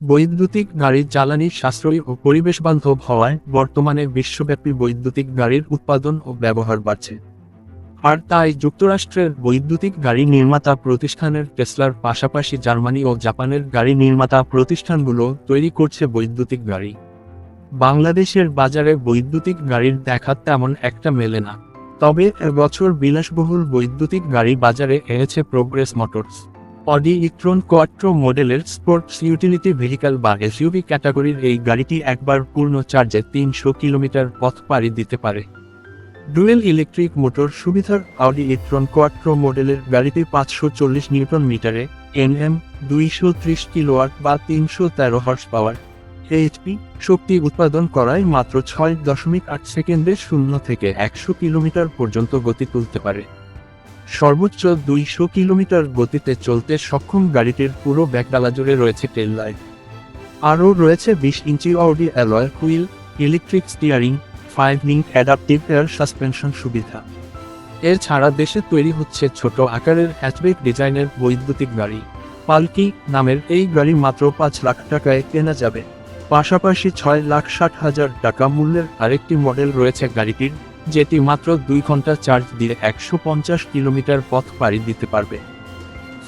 বৈদ্যুতিক গাড়ির জ্বালানি সাশ্রয়ী ও পরিবেশবান্ধব হওয়ায় বর্তমানে বিশ্বব্যাপী বৈদ্যুতিক গাড়ির উৎপাদন ও ব্যবহার বাড়ছে। আর তাই যুক্তরাষ্ট্রের বৈদ্যুতিক গাড়ি নির্মাতা প্রতিষ্ঠানের টেসলার পাশাপাশি জার্মানি ও জাপানের গাড়ি নির্মাতা প্রতিষ্ঠানগুলো তৈরি করছে বৈদ্যুতিক গাড়ি। বাংলাদেশের বাজারে বৈদ্যুতিক গাড়ির দেখা তেমন একটা মেলে না। তবে এবছর বিলাসবহুল বৈদ্যুতিক গাড়ি বাজারে এনেছে progress motors Audi e-tron quattro মডেলের স্পোর্টস ইউটিলিটি ভেহিক্যাল বা এসইউভি ক্যাটাগরির এই গাড়িটি একবার পূর্ণ চার্জে তিনশো কিলোমিটার পথ পাড়ি দিতে পারে। ডুয়েল ইলেকট্রিক মোটর সুবিধার আউডি ইট্রন কোয়াট্রো মডেলের গাড়িটি পাঁচশো চল্লিশ নিউটন মিটারে, এনএম দুইশো ত্রিশ কিলোয়াট বা তিনশো তেরো হর্স পাওয়ার এইচপি শক্তি উৎপাদন করায় মাত্র ছয় দশমিক আট সেকেন্ডে শূন্য থেকে একশো কিলোমিটার পর্যন্ত গতি তুলতে পারে। সর্বোচ্চ দুইশো কিলোমিটার গতিতে চলতে সক্ষম গাড়িটির পুরো ব্যাকডালা জুড়ে রয়েছে টেল লাইট আরও রয়েছে বিশ inch Audi alloy wheel electric steering five link adaptive air suspension সুবিধা। এছাড়া দেশে তৈরি হচ্ছে ছোট আকারের হ্যাচব্যাক ডিজাইনের বৈদ্যুতিক গাড়ি। পালকি নামের এই গাড়ি মাত্র পাঁচ লাখ টাকায় কেনা যাবে। পাশাপাশি ছয় লাখ ষাট হাজার টাকা মূল্যের আরেকটি মডেল রয়েছে গাড়িটির যেটি মাত্র দুই ঘণ্টা চার্জ দিয়ে একশো পঞ্চাশ কিলোমিটার পথ পাড়ি দিতে পারবে।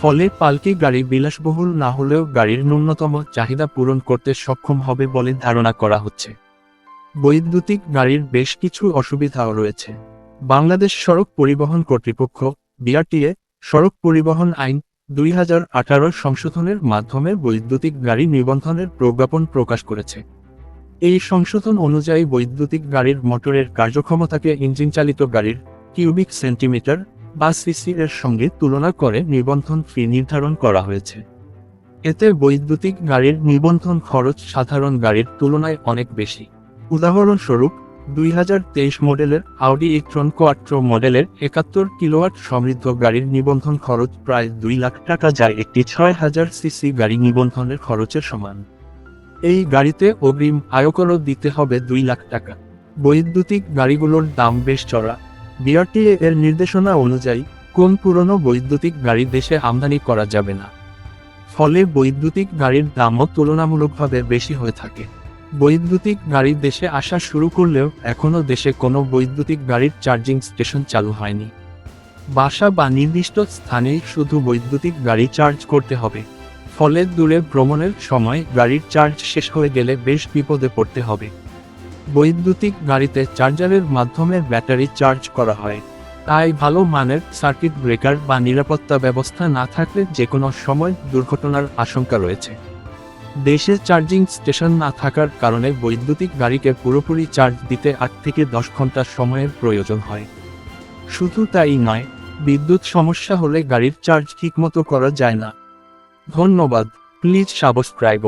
ফলে পালকি গাড়ি বিলাসবহুল না হলেও গাড়ির ন্যূনতম চাহিদা পূরণ করতে সক্ষম হবে বলে ধারণা করা হচ্ছে। বৈদ্যুতিক গাড়ির বেশ কিছু অসুবিধাও রয়েছে। বাংলাদেশ সড়ক পরিবহন কর্তৃপক্ষ, বিআরটিএ, সড়ক পরিবহন আইন দুই হাজার আঠারো সংশোধনের মাধ্যমে বৈদ্যুতিক গাড়ি নিবন্ধনের প্রজ্ঞাপন প্রকাশ করেছে। এই সংশোধন অনুযায়ী বৈদ্যুতিক গাড়ির মোটরের কার্যক্ষমতাকে ইঞ্জিন চালিত গাড়ির কিউবিক সেন্টিমিটার বা সিসি এর সঙ্গে তুলনা করে নিবন্ধন ফি নির্ধারণ করা হয়েছে। এতে বৈদ্যুতিক গাড়ির নিবন্ধন খরচ সাধারণ গাড়ির তুলনায় অনেক বেশি। উদাহরণস্বরূপ, দুই হাজার তেইশ মডেলের আউডি ইট্রন কোয়াট্রো মডেলের একাত্তর কিলোওয়াট সমৃদ্ধ গাড়ির নিবন্ধন খরচ প্রায় দুই লাখ টাকা যায় একটি ছয় হাজার সিসি গাড়ি নিবন্ধনের খরচের সমান। এই গাড়িতে অগ্রিম আয়করও দিতে হবে দুই লাখ টাকা। বৈদ্যুতিক গাড়িগুলোর দাম বেশ চড়া। বিআরটিএ এর নির্দেশনা অনুযায়ী কোন পুরনো বৈদ্যুতিক গাড়ি দেশে আমদানি করা যাবে না। ফলে বৈদ্যুতিক গাড়ির দামও তুলনামূলকভাবে বেশি হয়ে থাকে। বৈদ্যুতিক গাড়ি দেশে আসা শুরু করলেও এখনও দেশে কোনো বৈদ্যুতিক গাড়ির চার্জিং স্টেশন চালু হয়নি। বাসা বা নির্দিষ্ট স্থানেই শুধু বৈদ্যুতিক গাড়ি চার্জ করতে হবে। ফলে দূরে ভ্রমণের সময় গাড়ির চার্জ শেষ হয়ে গেলে বেশ বিপদে পড়তে হবে। বৈদ্যুতিক গাড়িতে চার্জারের মাধ্যমে ব্যাটারি চার্জ করা হয়। তাই ভালো মানের সার্কিট ব্রেকার বা নিরাপত্তা ব্যবস্থা না থাকলে যে কোনো সময় দুর্ঘটনার আশঙ্কা রয়েছে। দেশে চার্জিং স্টেশন না থাকার কারণে বৈদ্যুতিক গাড়িকে পুরোপুরি চার্জ দিতে আট থেকে দশ ঘণ্টা সময়ের প্রয়োজন হয়। শুধু তাই নয়, বিদ্যুৎ সমস্যা হলে গাড়ির চার্জ ঠিকমতো করা যায় না। ধন্যবাদ। Please subscribe